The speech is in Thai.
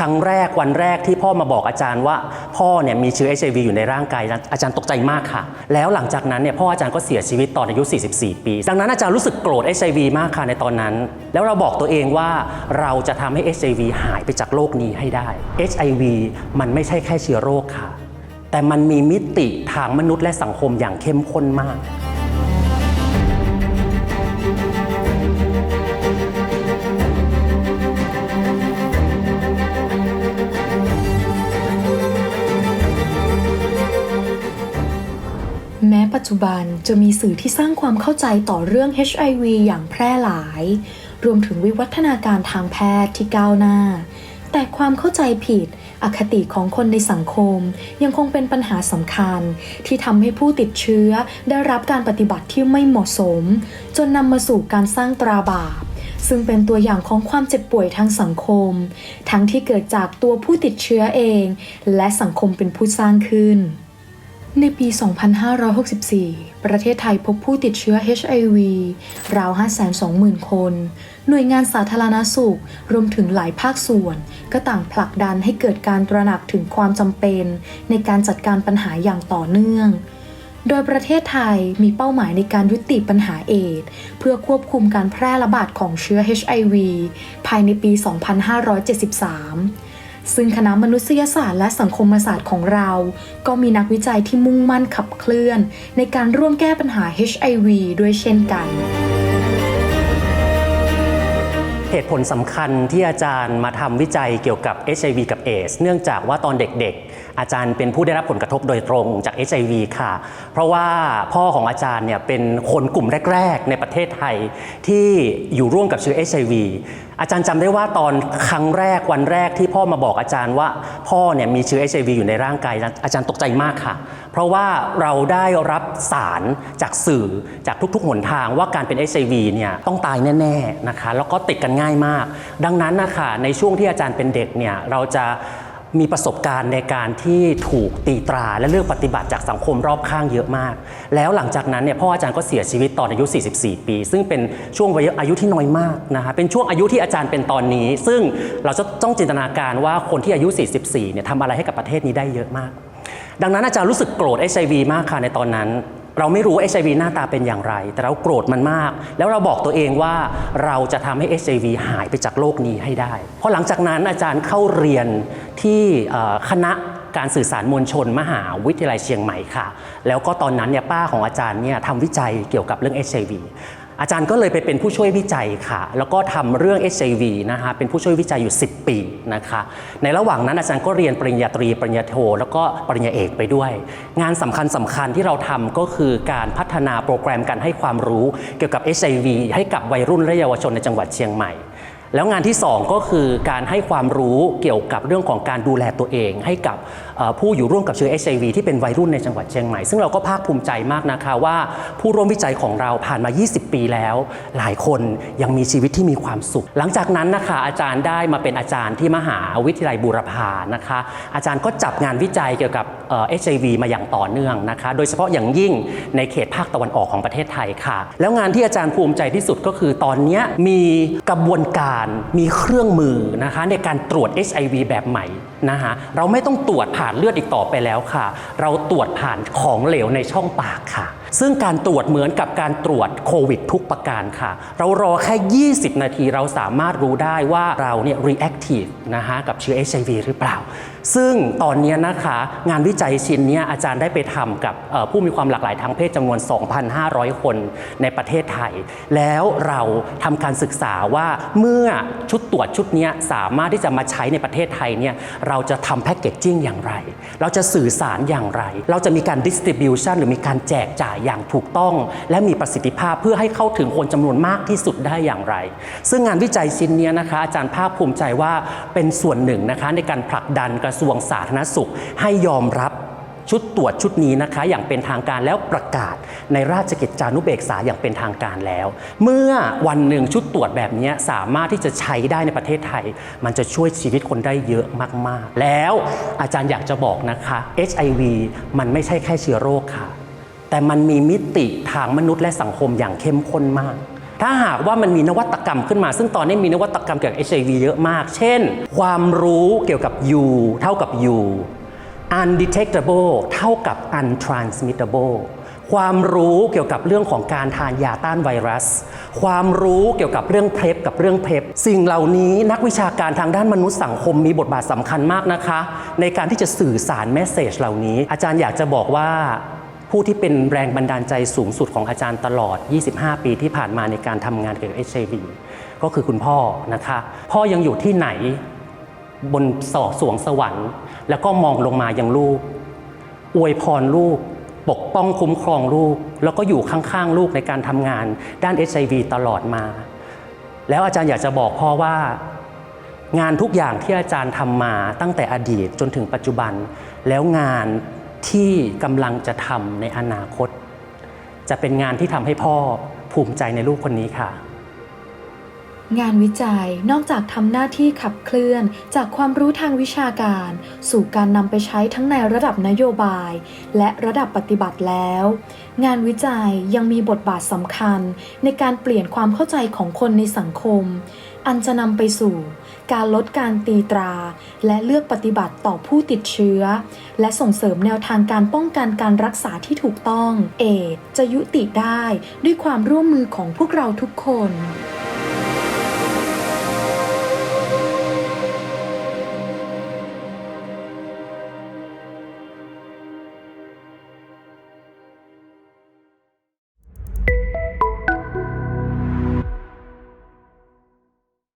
ครั้งแรกวันแรกที่พ่อมาบอกอาจารย์ว่า พ่อเนี่ยมีเชื้อ HIV อยู่ในร่างกายอาจารย์ตกใจมากค่ะ แล้วหลังจากนั้นเนี่ยพ่ออาจารย์ก็เสียชีวิตตอนอายุ 44 ปี ดังนั้นอาจารย์รู้สึกโกรธ HIV มากค่ะในตอนนั้น แล้วเราบอกตัวเองว่าเราจะทำให้ HIV หายไปจากโลกนี้ให้ได้ HIV มันไม่ใช่แค่เชื้อโรคค่ะ แต่มันมีมิติทางมนุษย์และสังคมอย่างเข้มข้นมาก ปัจจุบันจะมีสื่อที่สร้างความเข้าใจต่อเรื่อง HIV อย่างแพร่หลาย รวมถึงวิวัฒนาการทางแพทย์ที่ก้าวหน้า แต่ความเข้าใจผิด อคติของคนในสังคม ยังคงเป็นปัญหาสำคัญ ที่ทำให้ผู้ติดเชื้อได้รับการปฏิบัติที่ไม่เหมาะสม จนนำมาสู่การสร้างตราบาปซึ่งเป็นตัวอย่างของความเจ็บป่วยทางสังคม ทั้งที่เกิดจากตัวผู้ติดเชื้อเอง และสังคมเป็นผู้สร้างขึ้น ในปี 2564 ประเทศไทยพบผู้ติดเชื้อ HIV ราว 520,000 คน หน่วยงานสาธารณสุข รวมถึงหลายภาคส่วน ก็ต่างผลักดันให้เกิดการตระหนักถึงความจำเป็น ในการจัดการปัญหาอย่างต่อเนื่อง โดยประเทศไทยมีเป้าหมายในการยุติปัญหาเอดส์เพื่อควบคุมการแพร่ระบาดของเชื้อ HIV ภายในปี 2573 ซึ่งคณะมนุษยศาสตร์และสังคมศาสตร์ของเรา ก็มีนักวิจัยที่มุ่งมั่นขับเคลื่อน ในการร่วมแก้ปัญหา HIV ด้วยเช่นกันเหตุผลสำคัญที่อาจารย์มาทำวิจัยเกี่ยวกับ HIV กับ AIDS เนื่องจากว่าตอนเด็กๆ อาจารย์เป็นผู้ได้รับผลกระทบโดยตรงจาก HIV ค่ะ เพราะว่าพ่อของอาจารย์เนี่ยเป็นคนกลุ่มแรก ๆ ในประเทศไทยที่อยู่ร่วมกับเชื้อ HIV อาจารย์จำได้ว่าตอนครั้งแรกวันแรกที่พ่อมาบอกอาจารย์ว่าพ่อเนี่ยมีเชื้อ HIV อยู่ในร่างกายอาจารย์ตกใจมากค่ะ เพราะว่าเราได้รับสารจากสื่อจากทุกๆหนทางว่าการเป็น HIV เนี่ยต้องตายแน่ๆนะคะแล้วก็ติดกันง่ายมาก ดังนั้นนะคะในช่วงที่อาจารย์เป็นเด็กเนี่ยเราจะ มีประสบการณ์ในการที่ถูกตีตราและเลือกปฏิบัติจากสังคมรอบข้างเยอะมาก แล้วหลังจากนั้นเนี่ยพ่ออาจารย์ก็เสียชีวิตตอนอายุ 44 ปี ซึ่งเป็นช่วงวัยอายุที่น้อยมากนะคะเป็นช่วงอายุที่อาจารย์เป็นตอนนี้ ซึ่งเราจะต้องจินตนาการว่าคนที่อายุ 44 เนี่ยทำอะไรให้กับประเทศนี้ได้เยอะมาก ดังนั้นอาจารย์รู้สึกโกรธ HIV มากค่ะในตอนนั้น เราไม่รู้ HIV หน้าตาเป็นอย่างไร แต่เราโกรธมันมาก แล้วเราบอกตัวเองว่าเราจะทำให้ HIV หายไปจากโลกนี้ให้ได้ เพราะหลังจากนั้นอาจารย์เข้าเรียนที่คณะการสื่อสารมวลชนมหาวิทยาลัยเชียงใหม่ค่ะ แล้วก็ตอนนั้นเนี่ยป้าของอาจารย์เนี่ยทำวิจัยเกี่ยวกับเรื่อง HIV อาจารย์ก็เลยไปเป็นผู้ช่วยวิจัยค่ะ แล้วก็ทำเรื่อง HIV นะคะเป็นผู้ช่วยวิจัยอยู่ 10 ปีนะคะ ในระหว่างนั้นอาจารย์ก็เรียนปริญญาตรี ปริญญาโท แล้วก็ปริญญาเอกไปด้วย งานสำคัญสำคัญที่เราทำก็คือการพัฒนาโปรแกรมการให้ความรู้เกี่ยวกับ HIV ให้กับวัยรุ่นและเยาวชนในจังหวัดเชียงใหม่ แล้วงานที่ 2 ก็คือการให้ความรู้เกี่ยวกับเรื่องของการดูแลตัวเอง ให้กับผู้อยู่ร่วมกับเชื้อ HIV ที่เป็นวัยรุ่นในจังหวัดเชียงใหม่ ซึ่งเราก็ภาคภูมิใจมากนะคะว่า ผู้ร่วมวิจัยของเราผ่านมา 20 ปีแล้ว หลายคนยังมีชีวิตที่มีความสุข หลังจากนั้นนะคะอาจารย์ได้มาเป็นอาจารย์ที่มหาวิทยาลัยบูรพานะคะ อาจารย์ก็จับงานวิจัยเกี่ยวกับ HIV มาอย่างต่อเนื่องนะคะ โดยเฉพาะอย่างยิ่งในเขตภาคตะวันออกของประเทศไทยค่ะ แล้วงานที่อาจารย์ภูมิใจที่สุดก็คือตอนนี้มีกระบวนการมีเครื่องมือนะคะในการตรวจ HIV แบบใหม่นะคะเราไม่ต้องตรวจผ่านเลือดอีกต่อไปแล้วค่ะ เราตรวจผ่านของเหลวในช่องปากค่ะ ซึ่งการตรวจเหมือนกับการตรวจโควิดทุกประการค่ะ เรารอแค่ 20 นาทีเราสามารถรู้ได้ว่าเราเนี่ย reactive นะคะกับเชื้อ HIV หรือเปล่า ซึ่งตอนนี้นะคะงานวิจัยชิ้นนี้อาจารย์ได้ไปทำกับผู้มีความหลากหลายทางเพศจำนวน 2,500 คนในประเทศไทย แล้วเราทำการศึกษาว่าเมื่อชุดตรวจชุดนี้สามารถที่จะมาใช้ในประเทศไทยเนี่ยเราจะทำแพ็กเกจจิ้งอย่างไร เราจะสื่อสารอย่างไร เราจะมีการ distribution หรือมีการแจกจ่ายอย่างถูกต้อง และมีประสิทธิภาพเพื่อให้เข้าถึงคนจำนวนมากที่สุดได้อย่างไร ซึ่งงานวิจัยชิ้นนี้นะคะ อาจารย์ภาคภูมิใจว่าเป็นส่วนหนึ่งนะคะในการผลักดันกระทรวงสาธารณสุข ให้ยอมรับชุดตรวจชุดนี้นะคะอย่างเป็นทางการแล้วประกาศในราชกิจจานุเบกษาอย่างเป็นทางการแล้ว เมื่อวันหนึ่งชุดตรวจแบบนี้สามารถที่จะใช้ได้ในประเทศไทย มันจะช่วยชีวิตคนได้เยอะมาก ๆ แล้วอาจารย์อยากจะบอกนะคะ HIV มันไม่ใช่แค่เชื้อโรคค่ะ แต่มันมีมิติทางมนุษย์และสังคมอย่างเข้มข้นมาก ถ้าหากว่ามันมีนวัตกรรมขึ้นมา ซึ่งตอนนี้มีนวัตกรรมเกี่ยวกับ HIV เยอะมาก เช่น ความรู้เกี่ยวกับ U เท่ากับ U undetectable เท่ากับ untransmittable ความรู้เกี่ยวกับเรื่องของการทานยาต้านไวรัส ความรู้เกี่ยวกับเรื่องเพลฟกับเรื่องเพลฟสิ่งเหล่านี้นักวิชาการทางด้านมนุษยสังคมมีบทบาทสำคัญมากนะคะ ในการที่จะสื่อสารแมสเซจเหล่านี้ อาจารย์อยากจะบอกว่า ผู้ที่เป็นแรงบันดาลใจสูงสุดของอาจารย์ตลอด 25 ปีที่ผ่านมาในการทำงานเกี่ยวกับ HIV ก็คือคุณพ่อนะคะ พ่อยังอยู่ที่ไหนบนสอสวงสวรรค์ แล้วก็มองลงมายังลูก อวยพรลูก ปกป้องคุ้มครองลูก แล้วก็อยู่ข้างๆลูกในการทำงาน ด้าน HIV ตลอดมา แล้วอาจารย์อยากจะบอกพ่อว่า งานทุกอย่างที่อาจารย์ทำมาตั้งแต่อดีตจนถึงปัจจุบัน แล้วงาน ที่กำลังจะทำในอนาคต จะเป็นงานที่ทำให้พ่อภูมิใจในลูกคนนี้ค่ะ งานวิจัยนอกจากทำหน้าที่ขับเคลื่อนจากความรู้ทางวิชาการ สู่การนำไปใช้ทั้งในระดับนโยบาย และระดับปฏิบัติแล้ว งานวิจัยยังมีบทบาทสำคัญในการเปลี่ยนความเข้าใจของคนในสังคม อันจะนำไปสู่ การลดการตีตรา และเลือกปฏิบัติต่อผู้ติดเชื้อ และส่งเสริมแนวทางการป้องกันการรักษาที่ถูกต้อง เอดจะยุติได้ด้วยความร่วมมือของพวกเราทุกคน